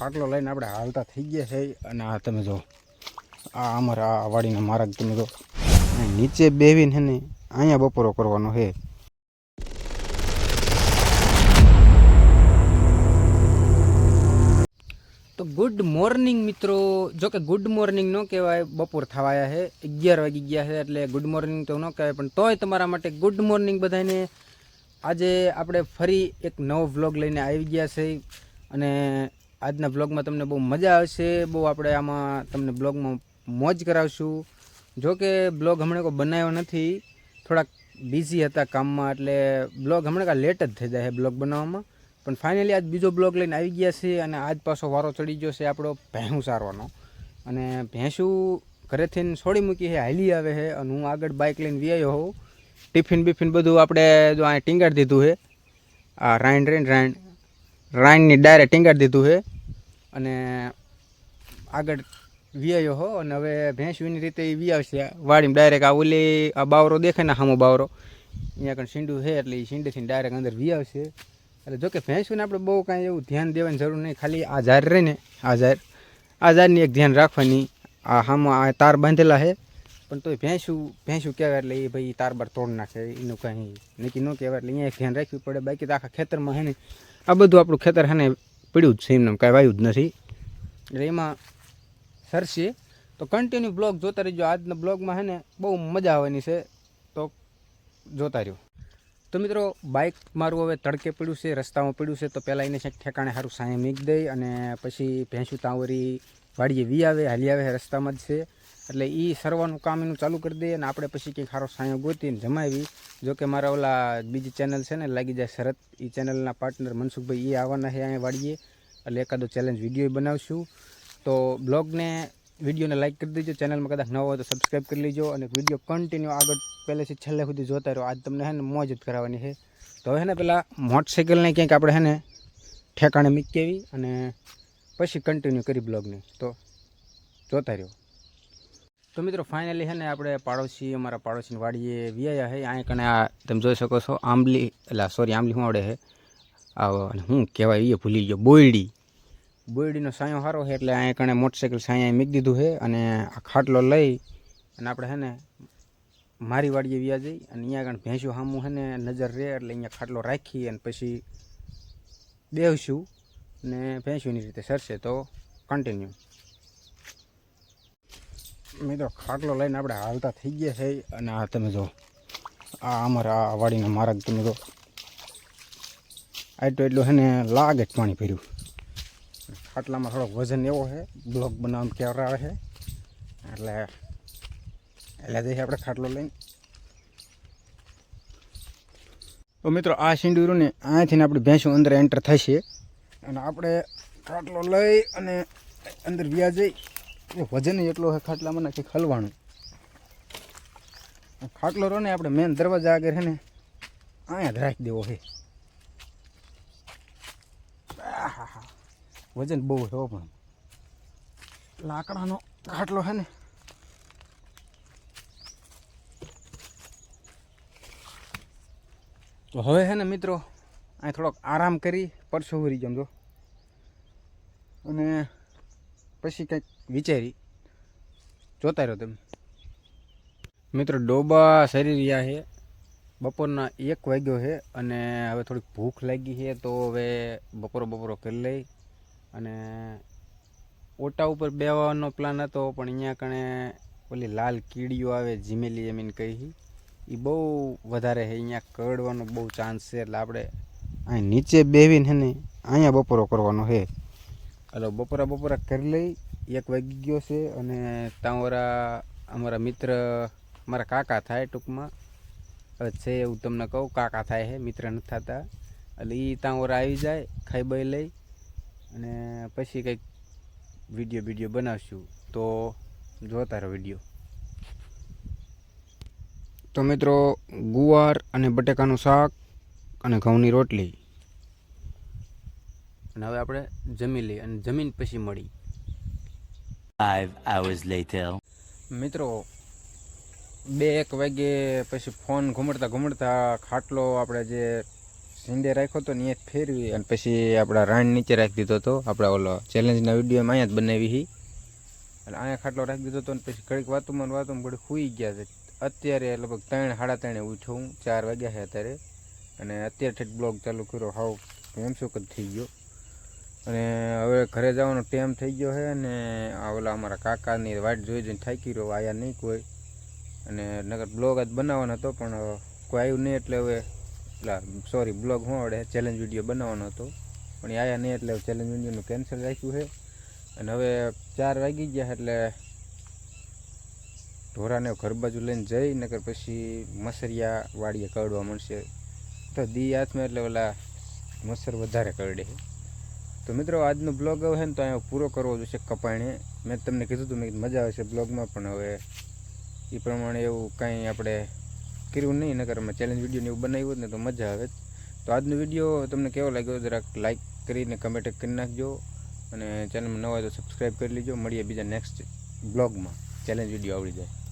ખાટલો લઈને આપણે હાલતા થઈ ગયા છે. અને આ તમે જો, આ અમારા આ વાડીનો માર્ગ તમે જો. નીચે બેવીને ને, અહીંયા બપોરો કરવાનો છે. તો ગુડ મોર્નિંગ મિત્રો. જો કે ગુડ મોર્નિંગ ન કહેવાય, બપોર થવાયા છે. અગિયાર વાગી ગયા છે એટલે ગુડ મોર્નિંગ તો ન કહેવાય, પણ તોય તમારા માટે ગુડ મોર્નિંગ બધાને આજે આપણે ફરી એક નવો વ્લોગ લઈને આવી ગયા છે. અને આજના બ્લોગમાં તમને બહુ મજા આવશે, બહુ આપણે આમાં તમને બ્લોગમાં મોજ કરાવશું. જો કે બ્લોગ હમણાં કોઈ બનાવ્યો નથી, થોડાક બિઝી હતા કામમાં, એટલે બ્લોગ હમણાં કાં લેટ જ થઈ જાય બ્લોગ બનાવવામાં. પણ ફાઇનલી આજ બીજો બ્લોગ લઈને આવી ગયા છે અને આજ પાછો વારો ચડી ગયો છે આપણો ભેંસું સારવાનો. અને ભેંસું ઘરેથી છોડી મૂકી છે હાલી આવે છે અને હું આગળ બાઇક લઈને વ્યાયો હોઉં. ટિફિન બિફિન બધું આપણે જો અહીંયા ટીંગાડી દીધું છે આ રાઈન રેન રાઈન રાઈનની ડાયરેક્ટ ટીંગાડી દીધું છે. અને આગળ વ્યાયો હો, અને હવે ભેંસવીની રીતે એ વ્યાવશે વાડીમાં ડાયરેક્ટ આ ઓલી, આ બાવરો દેખાય ને હામો બાવરો. અહીંયા કણ સીંડું છે, એટલે એ સીંડેથી ડાયરેક્ટ અંદર વ્યાવશે એટલે જોકે ભેંસવીને આપણે બહુ કાંઈ એવું ધ્યાન દેવાની જરૂર નહીં, ખાલી આ ઝાર રહે ને, આ ઝાર આ ઝારની એક ધ્યાન રાખવાની. આ હામાં, આ તાર બાંધેલા છે. પણ તોય ભેંસું ભેંસું કહેવાય એટલે એ ભાઈ તાર બાર તોડ નાખે એનું કાંઈ નક્કી ન કહેવાય. એટલે અહીંયા ધ્યાન રાખવું પડે. બાકી તો આખા ખેતરમાં હે ને આ બધું આપણું ખેતર હે ને પડ્યું જ છે એમને કાંઈ વાયું જ નથી. એટલે એમાં સરશે. તો કન્ટિન્યુ બ્લોગ જોતા રહેજો. આજના બ્લોગમાં હે ને બહુ મજા આવવાની છે. તો જોતા રહ્યો. તો મિત્રો બાઇક મારું હવે તડકે પડ્યું છે, રસ્તામાં પડ્યું છે. તો પહેલાં એને છે ઠેકાણે સારું સાંયે મીક દઈ અને પછી ભેંસું તાવરી વાડીએ વી આવે, હાલી આવે, રસ્તામાં જ છે. એટલે એ સરવાનું કામ એનું ચાલુ કરી દઈએ અને આપણે પછી કંઈક સારો સાયો ગોતીને જમાવી. જોકે મારા ઓલા બીજી ચેનલ છે ને, લાગી જાય શરત એ ચેનલના પાર્ટનર મનસુખભાઈ એ આવવાના છે, અહીંયા વાડીએ એટલે એકાદો ચેલેન્જ વીડિયો બનાવશું. તો બ્લોગને, વિડીયોને લાઇક કરી દેજો. ચેનલમાં કદાચ નવો હોય તો સબસ્ક્રાઈબ કરી લેજો અને વીડિયો કન્ટિન્યુ આગળ પહેલેથી છેલ્લે સુધી જોતા રહ્યો આજ તમને હે ને મોજ જ કરાવવાની છે. તો હવે ને પેલા મોટરસાઇકલને ક્યાંક આપણે હે ને ઠેકાણે મૂકી અને પછી કન્ટિન્યુ કરી બ્લોગને. તો જોતા રહ્યો. તો મિત્રો ફાઇનલી છે ને આપણે પાડોશી, અમારા પાડોશીની વાડીએ વ્યાયા છે અહીંયા કણે આ, તમે જોઈ શકો છો, આંબલી એટલે સોરી આંબલી આવડે છે અને હું કહેવાય એ ભૂલી ગયો, બોયડી. બોયડીનો સાયો સારો છે એટલે અહીંયા કણે મોટરસાઇકલ સાયા મૂકી દીધું છે અને આ ખાટલો લઈ, અને આપણે છે ને મારી વાડીએ વ્યા જઈ, અને અહીંયા કણ ભેંસું સામું છે ને નજર રહે, એટલે અહીંયા ખાટલો રાખી અને પછી બેવશું ને ભેંસોની રીતે સરશે તો કન્ટિન્યુ મિત્રો, ખાટલો લઈને આપણે હાલતા થઈ ગયા છે. અને આ તમે જો, આ અમારા વાડીના માર્ગ તમે જો આટલું એટલું છે ને લાગે જ પાણી ભર્યું. ખાટલામાં થોડોક વજન એવો છે, બ્લોક બનાવવાનું કેવર આવે છે. એટલે એટલે જઈએ આપણે ખાટલો લઈને. તો મિત્રો, આ સિંદૂરું ને અહીંથી આપણે ભેંસું અંદર એન્ટર થશે. અને આપણે ખાટલો લઈ અને અંદર વ્યા જઈ. એ વજન એટલો છે મને કે ખલવાનું ખાટલો રહો ને આપણે મેન દરવાજા આગળ છે ને, અહીંયા જ રાખી દેવો છે. વજન બહુ છે પણ. લાકડાનો ખાટલો છે ને. તો હવે છે ને મિત્રો, અહીં થોડોક આરામ કરી પરસો ભરી જમજો અને પછી કંઈક વિચારી. જોતા રહ્યો તમે. મિત્રો, ડોબા સરી રહ્યા છે. બપોરના એક વાગ્યો છે અને હવે થોડીક ભૂખ લાગી છે તો હવે બપોરો બપોરો કરી લઈ અને ઓટા ઉપર બેવાનો પ્લાન હતો, પણ અહીંયા કણે ઓલી લાલ કીડીઓ આવે, જીમેલી એમીને કહી એ બહુ વધારે છે, અહીંયા કરડવાનો બહુ ચાન્સ છે. એટલે આપણે અહીં નીચે બેવીને અહીંયા બપોરો કરવાનો છે. એટલે બપોરા બપોરા કરી લઈ એક વાગી ગયો છે અને તાંવરા અમારા મિત્ર, મારા કાકા થાય ટૂંકમાં. છે એવું તમને કહું, કાકા થાય છે મિત્ર નથી થતા. એટલે એ તાવરા આવી જાય, ખાઈ બાઈ લઈ અને પછી કંઈક વીડિયો વીડિયો બનાવશું. તો જોતા રહો વીડિયો. તો મિત્રો, ગુવાર અને બટેકાનું શાક અને ઘઉંની રોટલી. અને હવે આપણે જમી લઈએ અને જમીન પછી મળી. Five hours later. મિત્રો, બે એક વાગે પછી ફોન ઘુમડતા ઘુમડતા ખાટલો આપણે જે સિંડે રાખ્યો હતો ને જ ફેરવી અને પછી આપણા રાણ નીચે રાખી દીધો હતો. આપણા ઓલો ચેલેન્જના વિડીયોમાં અહીંયા જ બનાવી હી. અને અહીંયા ખાટલો રાખી દીધો હતો અને પછી ઘડીક વાતોમાં વાતોમાં ઘડી સૂઈ ગયા છે. અત્યારે લગભગ ત્રણ, સાડા ત્રણે ઉઠ્યો હું ચાર વાગ્યા છે અત્યારે. અને અત્યારે ઠેઠ બ્લોગ ચાલુ કર્યો. હાવ એમ શું થઈ ગયો. અને હવે ઘરે જવાનો ટાઈમ થઈ ગયો છે અને આ ઓલા અમારા કાકાની વાટ જોઈ જોઈને થાકી રહ્યો, આયા નહીં કોઈ. અને નગર બ્લોગ જ બનાવવાનો હતો, પણ કોઈ આવ્યું નહીં એટલે હવે પેલા સોરી બ્લોગ હું આવડે ચેલેન્જ વીડિયો બનાવવાનો હતો. પણ એ આયા નહીં એટલે ચેલેન્જ વિડીયોનું કેન્સલ રાખ્યું છે. અને હવે ચાર વાગી ગયા એટલે ઢોરાને ઘર બાજુ લઈને જઈ નગર પછી મસરિયા વાડીએ કરડવા મળશે. તો દી હાથમાં એટલે ઓલા મસર વધારે કરડે છે. તો મિત્રો, આજનો બ્લોગ હવે ને તો અહીંયા પૂરો કરવો જોઈશે કપાણે મેં તમને કીધું હતું, મેં મજા આવશે બ્લોગમાં, પણ હવે એ પ્રમાણે એવું કાંઈ આપણે કર્યું નહીં. નકર અમે ચેલેન્જ વિડીયોને એવું બનાવ્યું હોત ને તો મજા આવે તો આજનો વીડિયો તમને કેવો લાગ્યો, જરાક લાઇક કરીને કમેન્ટ કરી નાખજો. અને ચેનલમાં નવા હોય તો સબસ્ક્રાઈબ કરી લેજો. મળીએ બીજા નેક્સ્ટ બ્લોગમાં. ચેલેન્જ વીડિયો આવડી જાય.